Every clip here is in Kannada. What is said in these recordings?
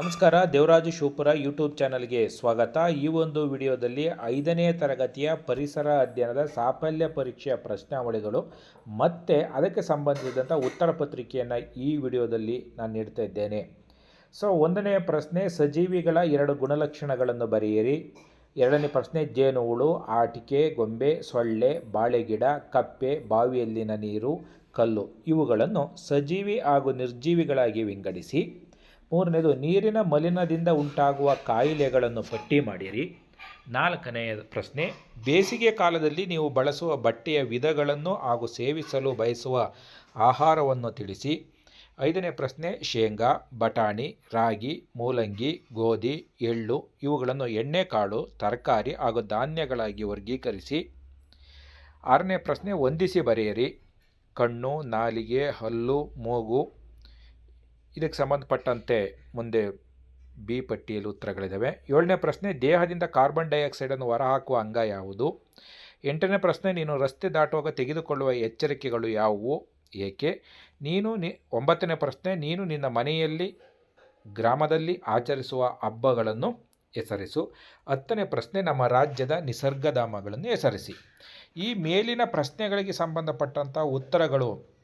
ನಮಸ್ಕಾರ, ದೇವರಾಜು ಶಿವಪುರ ಯೂಟ್ಯೂಬ್ ಚಾನಲ್ಗೆ ಸ್ವಾಗತ. ಈ ಒಂದು ವಿಡಿಯೋದಲ್ಲಿ ಐದನೇ ತರಗತಿಯ ಪರಿಸರ ಅಧ್ಯಯನದ ಸಾಫಲ್ಯ ಪರೀಕ್ಷೆಯ ಪ್ರಶ್ನಾವಳಿಗಳು ಮತ್ತು ಅದಕ್ಕೆ ಸಂಬಂಧಿಸಿದಂಥ ಉತ್ತರ ಪತ್ರಿಕೆಯನ್ನು ಈ ವಿಡಿಯೋದಲ್ಲಿ ನಾನು ನೀಡ್ತಾ ಇದ್ದೇನೆ. ಸೊ ಒಂದನೆಯ ಪ್ರಶ್ನೆ, ಸಜೀವಿಗಳ ಎರಡು ಗುಣಲಕ್ಷಣಗಳನ್ನು ಬರೆಯಿರಿ. ಎರಡನೇ ಪ್ರಶ್ನೆ, ಜೇನುಹುಳು, ಆಟಿಕೆ, ಗೊಂಬೆ, ಸೊಳ್ಳೆ, ಬಾಳೆಗಿಡ, ಕಪ್ಪೆ, ಬಾವಿಯಲ್ಲಿನ ನೀರು, ಕಲ್ಲು ಇವುಗಳನ್ನು ಸಜೀವಿ ಹಾಗೂ ನಿರ್ಜೀವಿಗಳಾಗಿ ವಿಂಗಡಿಸಿ. ಮೂರನೇದು, ನೀರಿನ ಮಲಿನದಿಂದ ಉಂಟಾಗುವ ಕಾಯಿಲೆಗಳನ್ನು ಪಟ್ಟಿ ಮಾಡಿರಿ. ನಾಲ್ಕನೆಯ ಪ್ರಶ್ನೆ, ಬೇಸಿಗೆ ಕಾಲದಲ್ಲಿ ನೀವು ಬಳಸುವ ಬಟ್ಟೆಯ ವಿಧಗಳನ್ನು ಹಾಗೂ ಸೇವಿಸಲು ಬಯಸುವ ಆಹಾರವನ್ನು ತಿಳಿಸಿ. ಐದನೇ ಪ್ರಶ್ನೆ, ಶೇಂಗಾ, ಬಟಾಣಿ, ರಾಗಿ, ಮೂಲಂಗಿ, ಗೋಧಿ, ಎಳ್ಳು ಇವುಗಳನ್ನು ಎಣ್ಣೆಕಾಳು ತರಕಾರಿ ಹಾಗೂ ಧಾನ್ಯಗಳಾಗಿ ವರ್ಗೀಕರಿಸಿ. ಆರನೇ ಪ್ರಶ್ನೆ, ಹೊಂದಿಸಿ ಬರೆಯಿರಿ. ಕಣ್ಣು, ನಾಲಿಗೆ, ಹಲ್ಲು, ಮೂಗು ಇದಕ್ಕೆ ಸಂಬಂಧಪಟ್ಟಂತೆ ಮುಂದೆ ಬಿ ಪಟ್ಟಿಯಲ್ಲಿ ಉತ್ತರಗಳಿದ್ದಾವೆ. ಏಳನೇ ಪ್ರಶ್ನೆ, ದೇಹದಿಂದ ಕಾರ್ಬನ್ ಡೈಆಕ್ಸೈಡನ್ನು ಹೊರಹಾಕುವ ಅಂಗ ಯಾವುದು? ಎಂಟನೇ ಪ್ರಶ್ನೆ, ನೀನು ರಸ್ತೆ ದಾಟುವಾಗ ತೆಗೆದುಕೊಳ್ಳುವ ಎಚ್ಚರಿಕೆಗಳು ಯಾವುವು? ಏಕೆ? ನೀನು ನಿ, ಒಂಬತ್ತನೇ ಪ್ರಶ್ನೆ, ನೀನು ನಿನ್ನ ಮನೆಯಲ್ಲಿ, ಗ್ರಾಮದಲ್ಲಿ ಆಚರಿಸುವ ಹಬ್ಬಗಳನ್ನು ಹೆಸರಿಸು. ಹತ್ತನೇ ಪ್ರಶ್ನೆ, ನಮ್ಮ ರಾಜ್ಯದ ನಿಸರ್ಗಧಾಮಗಳನ್ನು ಹೆಸರಿಸಿ. ಈ ಮೇಲಿನ ಪ್ರಶ್ನೆಗಳಿಗೆ ಸಂಬಂಧಪಟ್ಟಂಥ ಉತ್ತರಗಳು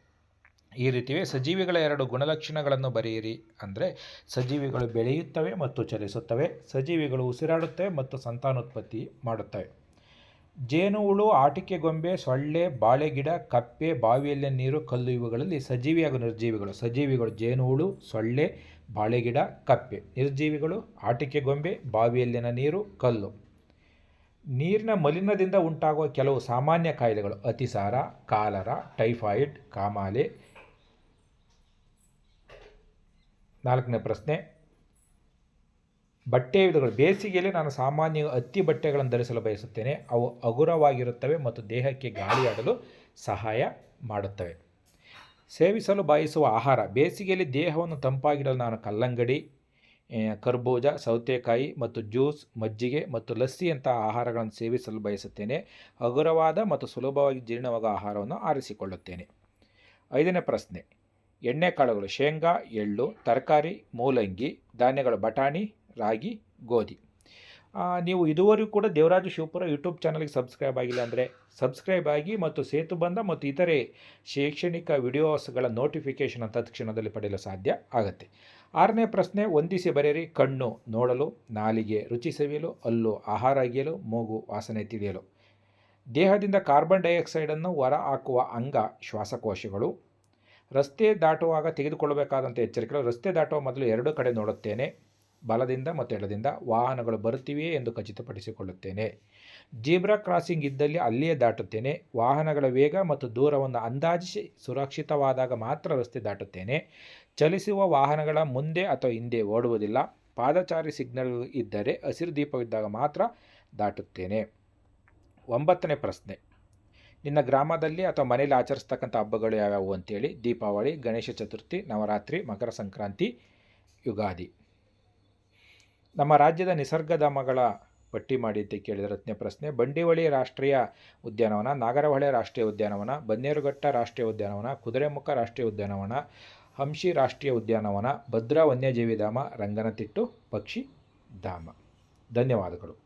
ಈ ರೀತಿಯೇ ಸಜೀವಿಗಳ ಎರಡು ಗುಣಲಕ್ಷಣಗಳನ್ನು ಬರೆಯಿರಿ. ಅಂದರೆ ಸಜೀವಿಗಳು ಬೆಳೆಯುತ್ತವೆ ಮತ್ತು ಚಲಿಸುತ್ತವೆ, ಸಜೀವಿಗಳು ಉಸಿರಾಡುತ್ತವೆ ಮತ್ತು ಸಂತಾನೋತ್ಪತ್ತಿ ಮಾಡುತ್ತವೆ. ಜೇನುಹುಳು ಆಟಿಕೆ, ಗೊಂಬೆ, ಸೊಳ್ಳೆ ಬಾಳೆಗಿಡ ಕಪ್ಪೆ, ಬಾವಿಯಲ್ಲಿ ನೀರು, ಕಲ್ಲು ಇವುಗಳಲ್ಲಿ ಸಜೀವಿ ಹಾಗೂ ನಿರ್ಜೀವಿಗಳು. ಸಜೀವಿಗಳು ಜೇನುಹುಳು ಸೊಳ್ಳೆ ಬಾಳೆಗಿಡ ಕಪ್ಪೆ. ನಿರ್ಜೀವಿಗಳು ಆಟಿಕೆ, ಗೊಂಬೆ, ಬಾವಿಯಲ್ಲಿನ ನೀರು, ಕಲ್ಲು. ನೀರಿನ ಮಲಿನದಿಂದ ಉಂಟಾಗುವ ಕೆಲವು ಸಾಮಾನ್ಯ ಕಾಯಿಲೆಗಳು ಅತಿಸಾರ, ಕಾಲರ, ಟೈಫಾಯ್ಡ್, ಕಾಮಾಲೆ ನಾಲ್ಕನೇ ಪ್ರಶ್ನೆ. ಬಟ್ಟೆ ವಿಧಗಳು. ಬೇಸಿಗೆಯಲ್ಲಿ ನಾನು ಸಾಮಾನ್ಯ ಹತ್ತಿ ಬಟ್ಟೆಗಳನ್ನು ಧರಿಸಲು ಬಯಸುತ್ತೇನೆ. ಅವು ಹಗುರವಾಗಿರುತ್ತವೆ ಮತ್ತು ದೇಹಕ್ಕೆ ಗಾಳಿಯಾಡಲು ಸಹಾಯ ಮಾಡುತ್ತವೆ. ಸೇವಿಸಲು ಬಯಸುವ ಆಹಾರ. ಬೇಸಿಗೆಯಲ್ಲಿ ದೇಹವನ್ನು ತಂಪಾಗಿಡಲು ನಾನು ಕಲ್ಲಂಗಡಿ ಕರ್ಬೂಜ, ಸೌತೆಕಾಯಿ ಮತ್ತು ಜ್ಯೂಸ್, ಮಜ್ಜಿಗೆ ಮತ್ತು ಲಸ್ಸಿಯಂತಹ ಆಹಾರಗಳನ್ನು ಸೇವಿಸಲು ಬಯಸುತ್ತೇನೆ. ಹಗುರವಾದ ಮತ್ತು ಸುಲಭವಾಗಿ ಜೀರ್ಣವಾಗುವ ಆಹಾರವನ್ನು ಆರಿಸಿಕೊಳ್ಳುತ್ತೇನೆ. ಐದನೇ ಪ್ರಶ್ನೆ. ಎಣ್ಣೆಕಾಳುಗಳು ಶೇಂಗಾ, ಎಳ್ಳು, ತರಕಾರಿ, ಮೂಲಂಗಿ, ಧಾನ್ಯಗಳು, ಬಟಾಣಿ, ರಾಗಿ, ಗೋಧಿ. ನೀವು ಇದುವರೆಗೂ ಕೂಡ ದೇವರಾಜು ಶಿವಪುರ ಯೂಟ್ಯೂಬ್ ಚಾನಲ್ಗೆ ಸಬ್ಸ್ಕ್ರೈಬ್ ಆಗಿಲ್ಲ ಅಂದರೆ ಸಬ್ಸ್ಕ್ರೈಬ್ ಆಗಿ ಮತ್ತು ಸೇತು ಬಂಧ ಮತ್ತು ಇತರೆ ಶೈಕ್ಷಣಿಕ ವಿಡಿಯೋಸ್ಗಳ ನೋಟಿಫಿಕೇಷನ್ ತತ್ಕ್ಷಣದಲ್ಲಿ ಪಡೆಯಲು ಸಾಧ್ಯ ಆಗುತ್ತೆ. ಆರನೇ ಪ್ರಶ್ನೆ ಹೊಂದಿಸಿ ಬರೆಯಿರಿ. ಕಣ್ಣು ನೋಡಲು, ನಾಲಿಗೆ ರುಚಿ ಸವಿಯಲು, ಅಲ್ಲು ಆಹಾರ ಅಗಿಯಲು, ಮೂಗು ವಾಸನೆ ತಿಳಿಯಲು. ದೇಹದಿಂದ ಕಾರ್ಬನ್ ಡೈಆಕ್ಸೈಡನ್ನು ಹೊರ ಹಾಕುವ ಅಂಗ ಶ್ವಾಸಕೋಶಗಳು. ರಸ್ತೆ ದಾಟುವಾಗ ತೆಗೆದುಕೊಳ್ಳಬೇಕಾದಂಥ ಎಚ್ಚರಿಕೆಗಳು. ರಸ್ತೆ ದಾಟುವ ಮೊದಲು ಎರಡು ಕಡೆ ನೋಡುತ್ತೇನೆ. ಬಲದಿಂದ ಮತ್ತು ಎಡದಿಂದ ವಾಹನಗಳು ಬರುತ್ತಿವೆಯೇ ಎಂದು ಖಚಿತಪಡಿಸಿಕೊಳ್ಳುತ್ತೇನೆ. ಜೀಬ್ರಾ ಕ್ರಾಸಿಂಗ್ ಇದ್ದಲ್ಲಿ ಅಲ್ಲಿಯೇ ದಾಟುತ್ತೇನೆ. ವಾಹನಗಳ ವೇಗ ಮತ್ತು ದೂರವನ್ನು ಅಂದಾಜಿಸಿ ಸುರಕ್ಷಿತವಾದಾಗ ಮಾತ್ರ ರಸ್ತೆ ದಾಟುತ್ತೇನೆ. ಚಲಿಸುವ ವಾಹನಗಳ ಮುಂದೆ ಅಥವಾ ಹಿಂದೆ ಓಡುವುದಿಲ್ಲ. ಪಾದಚಾರಿ ಸಿಗ್ನಲ್ ಇದ್ದರೆ ಹಸಿರು ದೀಪವಿದ್ದಾಗ ಮಾತ್ರ ದಾಟುತ್ತೇನೆ. ಒಂಬತ್ತನೇ ಪ್ರಶ್ನೆ. ನಿನ್ನ ಗ್ರಾಮದಲ್ಲಿ ಅಥವಾ ಮನೇಲಿ ಆಚರಿಸ್ತಕ್ಕಂಥ ಹಬ್ಬಗಳು ಯಾವ್ಯಾವು ಅಂತೇಳಿ? ದೀಪಾವಳಿ, ಗಣೇಶ ಚತುರ್ಥಿ, ನವರಾತ್ರಿ, ಮಕರ ಸಂಕ್ರಾಂತಿ, ಯುಗಾದಿ. ನಮ್ಮ ರಾಜ್ಯದ ನಿಸರ್ಗಧಾಮಗಳ ಪಟ್ಟಿ ಮಾಡಿ ಅಂತ ಕೇಳಿದ ರತ್ನ ಪ್ರಶ್ನೆ. ಬಂಡಿವಳಿ ರಾಷ್ಟ್ರೀಯ ಉದ್ಯಾನವನ, ನಾಗರಹೊಳೆ ರಾಷ್ಟ್ರೀಯ ಉದ್ಯಾನವನ, ಬನ್ನೇರುಘಟ್ಟ ರಾಷ್ಟ್ರೀಯ ಉದ್ಯಾನವನ, ಕುದುರೆಮುಖ ರಾಷ್ಟ್ರೀಯ ಉದ್ಯಾನವನ ಹಂಶಿ ರಾಷ್ಟ್ರೀಯ ಉದ್ಯಾನವನ, ಭದ್ರಾ ವನ್ಯಜೀವಿಧಾಮ ರಂಗನತಿಟ್ಟು, ಪಕ್ಷಿ ಧಾಮ. ಧನ್ಯವಾದಗಳು.